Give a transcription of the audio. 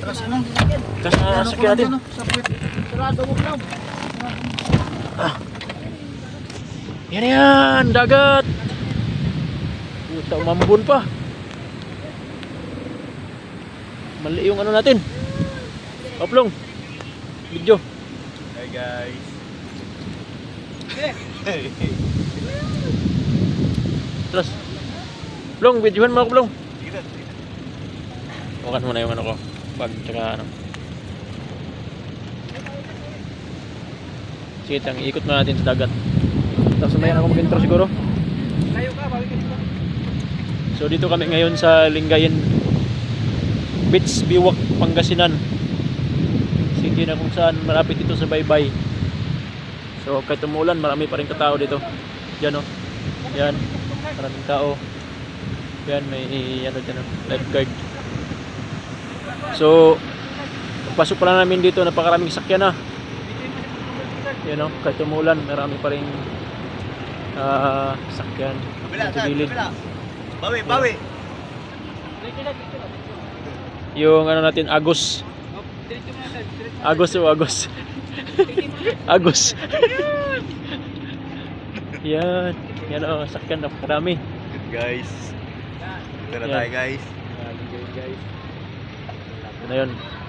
Tras ano? Kas na sakyan natin. Sarado mo lang. Yan yan, dagat. Puta, umambun pa. Mali yung ano natin. Oplong. Video. Hey guys. Terus. Plong, videohan mo ako, Plong. Bukan mo na yung ano ko. Pag tsaka ano. Sige, tang ikot na natin sa dagat. Tapos mayan ako mag-intro siguro. Layo ka, bawi ka dito. So dito kami ngayon sa Lingayen Beach, Biwak, Pangasinan. City na kung saan malapit dito sa Baybay. So kahit umulan, marami pa rin katao dito. Yan o. Yan. Maraming tao. Yan, may ano dyan, oh, lifeguard. So, pasok pa lang namin dito, napakaraming sakyan na. Yan o, kahit umulan, marami pa rin ah, sakyan. Kabila, Sa gilid. Kabila. Bawi, bawi. Yung ano natin, Agos. Agos o Agos. Agos. Yan. Yan o, sakyan na marami. Guys. Yan. tayo guys. Ito na yun.